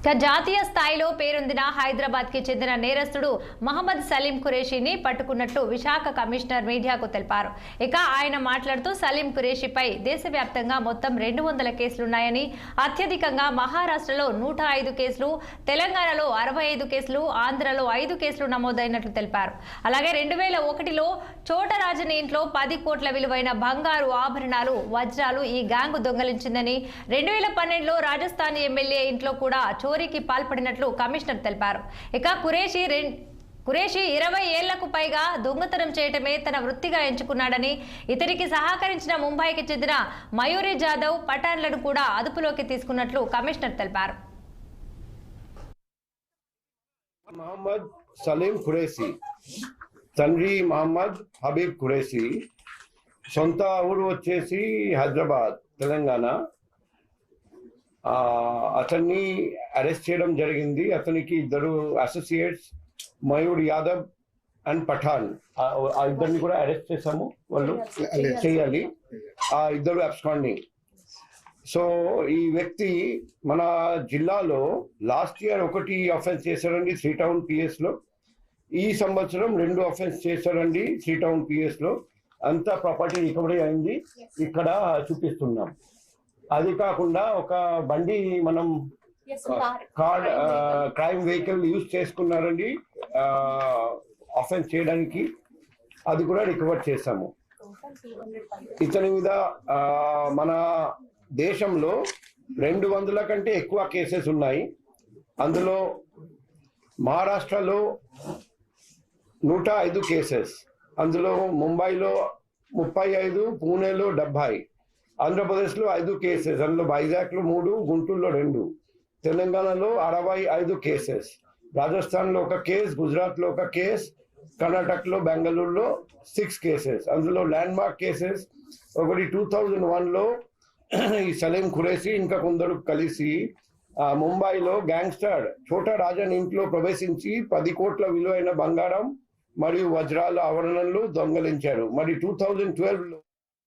ఇక జాతీయ స్థాయిలో పేరొందిన హైదరాబాద్కి చెందిన నేరస్తుడు మహమ్మద్ సలీం ఖురేషీని పట్టుకున్నట్టు విశాఖ కమిషనర్ మీడియాకు తెలిపారు. ఇక ఆయన మాట్లాడుతూ సలీం ఖురేషీపై దేశవ్యాప్తంగా మొత్తం రెండు వందల కేసులున్నాయని అత్యధికంగా మహారాష్ట్రలో నూట ఐదు కేసులు తెలంగాణలో అరవై ఐదు కేసులు ఆంధ్రలో ఐదు కేసులు నమోదైనట్లు తెలిపారు. అలాగే రెండు వేల ఒకటిలో చోటరాజన్ ఇంట్లో పది కోట్ల విలువైన బంగారు ఆభరణాలు వజ్రాలు ఈ గ్యాంగు దొంగలించిందని రెండు వేల పన్నెండులో రాజస్థాన్ ఎమ్మెల్యే ఇంట్లో కూడా చోరీకి పాల్పడినట్లు కమిషనర్ తెలిపారు. ఇక కురేషి కురేషి ఇరవై ఏళ్ళకు పైగా దొంగతనం చేయటమే తన వృత్తిగా ఎంచుకున్నాడని ఇతనికి సహకరించిన ముంబైకి చెందిన మయూరి జాదవ్ పఠాన్లను కూడా అదుపులోకి తీసుకున్నట్లు కమిషనర్ తెలిపారు. మహమ్మద్ సలీం ఖురేసి తండ్రి మహమ్మద్ హబీబ్ ఖురేసి సొంత ఊరు వచ్చేసి హైదరాబాద్ తెలంగాణ. అతన్ని అరెస్ట్ చేయడం జరిగింది. అతనికి ఇద్దరు అసోసియేట్స్ మయూర్ యాదవ్ అండ్ పఠాన్. ఆ ఇద్దరిని కూడా అరెస్ట్ చేశాము. వాళ్ళు చేయాలి. ఆ ఇద్దరు అబ్స్కాండింగ్ సో ఈ వ్యక్తి మన జిల్లాలో లాస్ట్ ఇయర్ ఒకటి అఫెన్స్ చేశారండి త్రీ టౌన్ పిఎస్లో ఈ సంవత్సరం రెండు అఫెన్స్ చేశారండి త్రీ టౌన్ పిఎస్లో అంతా ప్రాపర్టీ రికవరీ అయింది. ఇక్కడ చూపిస్తున్నాం. అది కాకుండా ఒక బండి మనం కార్డ్ క్రైమ్ వెహికల్ యూజ్ చేసుకున్నారండి. అఫెన్స్ చేయడానికి అది కూడా రికవర్ చేశాము. ఇతని మీద మన దేశంలో రెండు వందల కంటే ఎక్కువ కేసెస్ ఉన్నాయి. అందులో మహారాష్ట్రలో నూట ఐదు కేసెస్. అందులో ముంబైలో ముప్పై ఐదు పూణేలో డెబ్బై ఆంధ్రప్రదేశ్లో ఐదు కేసెస్ అందులో వైజాగ్లో మూడు గుంటూరులో రెండు తెలంగాణలో అరవై ఐదు కేసెస్. రాజస్థాన్లో ఒక కేస్ గుజరాత్లో ఒక కేస్ కర్ణాటకలో బెంగళూరులో సిక్స్ కేసెస్. అందులో ల్యాండ్ మార్క్ కేసెస్ ఒకటి టూ థౌజండ్ వన్లో ఈ సలీం ఖురేసి ఇంకా కొందరు కలిసి ముంబైలో గ్యాంగ్స్టర్ చోటా రాజన్ ఇంట్లో ప్రవేశించి పది కోట్ల విలువైన బంగారం మరియు వజ్రాల ఆవరణలు దొంగలించారు. మరి టూ థౌజండ్ ట్వెల్వ్లో